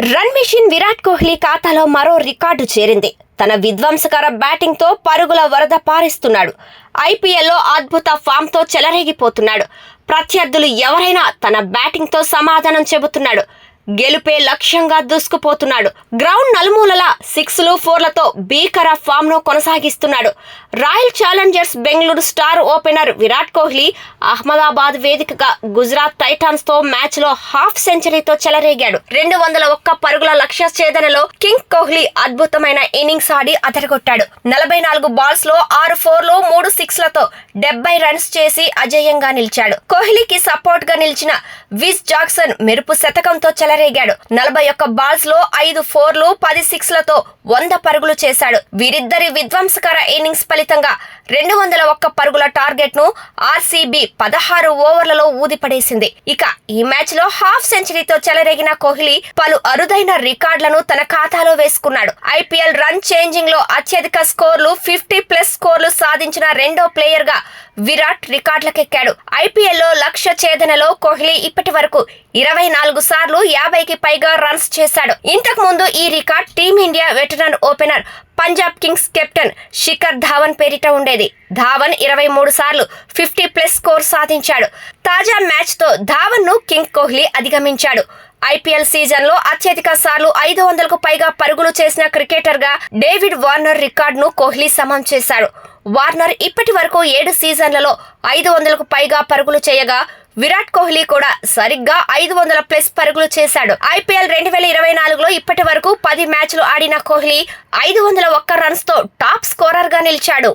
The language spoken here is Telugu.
రన్ మిషన్ విరాట్ కోహ్లీ ఖాతాలో మరో రికార్డు చేరింది. తన విధ్వంసకర బ్యాటింగ్తో పరుగుల వరద పారిస్తున్నాడు. ఐపీఎల్లో అద్భుత ఫామ్తో చెలరేగిపోతున్నాడు. ప్రత్యర్థులు ఎవరైనా తన బ్యాటింగ్తో సమాధానం చెబుతున్నాడు. గెలుపే లక్ష్యంగా దూసుకుపోతున్నాడు. గ్రౌండ్ నలుమూలల సిక్స్లు ఫోర్లతో భీకర ఫామ్ను కొనసాగిస్తున్నాడు. Royal Challengers Bengaluru star opener Virat Kohli Ahmedabad వేదికగా గుజరాత్ టైటాన్స్తో మ్యాచ్లో హాఫ్ సెంచరీతో చెలరేగాడు. రెండు వందల ఒక్క పరుగుల లక్ష్య ఛేదనలో కింగ్ కోహ్లీ అద్భుతమైన ఇన్నింగ్స్ ఆడి అదరగొట్టాడు నలభై నాలుగు బాల్స్లో ఆరు ఫోర్లు మూడు సిక్స్లతో డెబ్బై రన్స్ చేసి అజేయంగా నిలిచాడు. కోహ్లీకి సపోర్ట్గా నిలిచిన విజ్ జాక్సన్ మెరుపు శతకంతో చెలరేగాడు నలభై ఒక్క బాల్స్లో ఐదు ఫోర్లు పది సిక్స్లతో వంద పరుగులు చేశాడు. వీరిద్దరి విధ్వంసకర ఇన్నింగ్స్ ఫలితంగా రెండు వందల ఒక్క పరుగుల టార్గెట్ను ఆర్సీబీ పదహారు ఓవర్లలో ఊదిపడేసింది. ఇక ఈ మ్యాచ్లో హాఫ్ సెంచరీతో చెలరేగిన కోహ్లీ పలు అరుదైన రికార్డులను తన ఖాతాలో వేసుకున్నాడు. ఐపీఎల్ రన్ చేంజింగ్లో అత్యధిక స్కోర్లు ఫిఫ్టీ ప్లస్ స్కోర్లు సాధించిన రెండో ప్లేయర్గా విరాట్ రికార్డులకెక్కాడు. ఐపీఎల్లో లక్ష్య ఛేదనలో కోహ్లీ ఇప్పటి వరకు ఇరవై నాలుగు సార్లు యాభైకి పైగా రన్స్ చేశాడు. ఇంతకు ముందు ఈ record Team India veteran opener Punjab Kings captain Shikhar Dhawan పేరిట ఉండేది. ధావన్ ఇరవై మూడు సార్లు ఫిఫ్టీ ప్లస్ స్కోర్ సాధించాడు. తాజా మ్యాచ్తో ధావన్ను కింగ్ కోహ్లీ అధిగమించాడు. ఐపీఎల్ సీజన్లో అత్యధిక సార్లు ఐదు వందలకు పైగా పరుగులు చేసిన క్రికెటర్గా డేవిడ్ వార్నర్ రికార్డ్ను కోహ్లీ సమం చేశాడు. వార్నర్ ఇప్పటి వరకు ఏడు సీజన్లలో ఐదు వందలకు పైగా పరుగులు చేయగా విరాట్ కోహ్లీ కూడా సరిగ్గా ఐదు వందల ప్లస్ పరుగులు చేశాడు. ఐపీఎల్ రెండు వేల ఇరవై నాలుగులో ఇప్పటి వరకు పది మ్యాచ్లు ఆడిన కోహ్లీ ఐదు వందల ఒక్క రన్స్తో టాప్ స్కోరర్గా నిలిచాడు.